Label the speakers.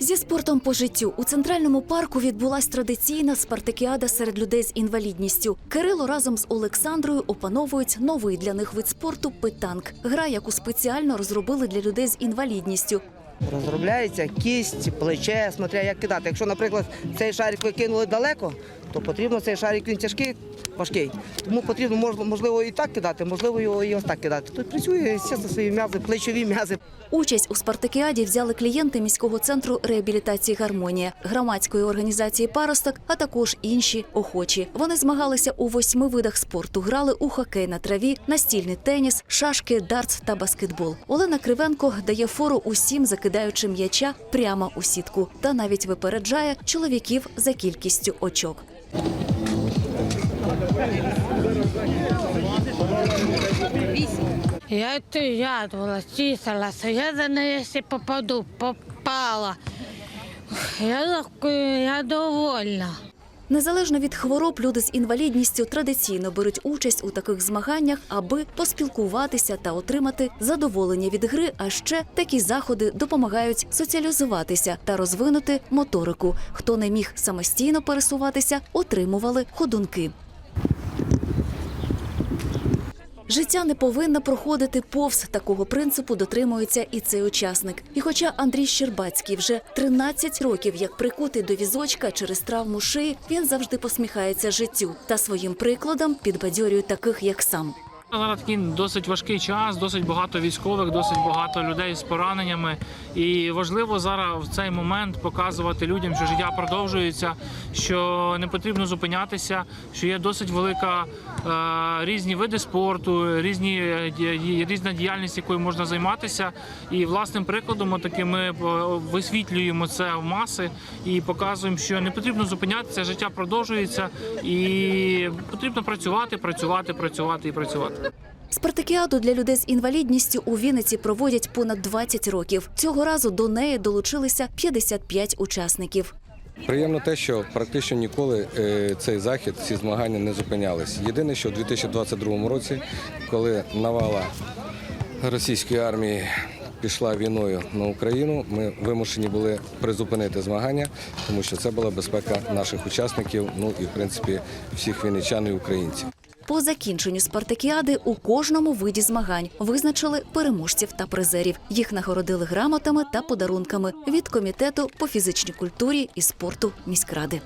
Speaker 1: Зі спортом по життю у центральному парку відбулась традиційна спартакіада серед людей з інвалідністю. Кирило разом з Олександрою опановують новий для них вид спорту питанк. Гра, яку спеціально розробили для людей з інвалідністю.
Speaker 2: Розробляється кість, плече, смотря як кидати. Якщо, наприклад, цей шарик викинули далеко, то потрібно цей шарик він тяжкий, важкий. Тому потрібно мож- можливо і так кидати, можливо, його і ось так кидати. Тут працює звісно, свої м'язи, плечові м'язи.
Speaker 1: Участь у спартакіаді взяли клієнти міського центру реабілітації гармонія, громадської організації Паросток, а також інші охочі. Вони змагалися у восьми видах спорту. Грали у хокей на траві, настільний теніс, шашки, дартс та баскетбол. Олена Кривенко дає фору усім закидаючи м'яча прямо у сітку та навіть випереджає чоловіків за кількістю очок.
Speaker 3: Я ядывалась, числилась, я за неї, если попаду, попала. Я, я довольна.
Speaker 1: Незалежно від хвороб, люди з інвалідністю традиційно беруть участь у таких змаганнях, аби поспілкуватися та отримати задоволення від гри. А ще такі заходи допомагають соціалізуватися та розвинути моторику. Хто не міг самостійно пересуватися, отримували ходунки. Життя не повинно проходити повз такого принципу дотримується і цей учасник. І хоча Андрій Щербацький вже 13 років як прикутий до візочка через травму шиї, він завжди посміхається життю та своїм прикладом підбадьорює таких, як сам.
Speaker 4: Зараз такий досить важкий час, досить багато військових, досить багато людей з пораненнями. І важливо зараз в цей момент показувати людям, що життя продовжується, що не потрібно зупинятися, що є досить велика е, різні види спорту, різні е, різна діяльність, якою можна займатися. І власним прикладом, отаки ми е, висвітлюємо це в маси і показуємо, що не потрібно зупинятися, життя продовжується, і потрібно працювати, працювати, працювати і працювати.
Speaker 1: Спартакіаду для людей з інвалідністю у Вінниці проводять понад 20 років. Цього разу до неї долучилися 55 учасників.
Speaker 5: Приємно те, що практично ніколи е, цей захід, ці змагання не зупинялись. Єдине, що у 2022 році, коли навала російської армії пішла війною на Україну, ми вимушені були призупинити змагання, тому що це була безпека наших учасників, ну і в принципі всіх вінничан і українців.
Speaker 1: По закінченню спартакіади у кожному виді змагань визначили переможців та призерів. Їх нагородили грамотами та подарунками від комітету по фізичній культурі і спорту міськради.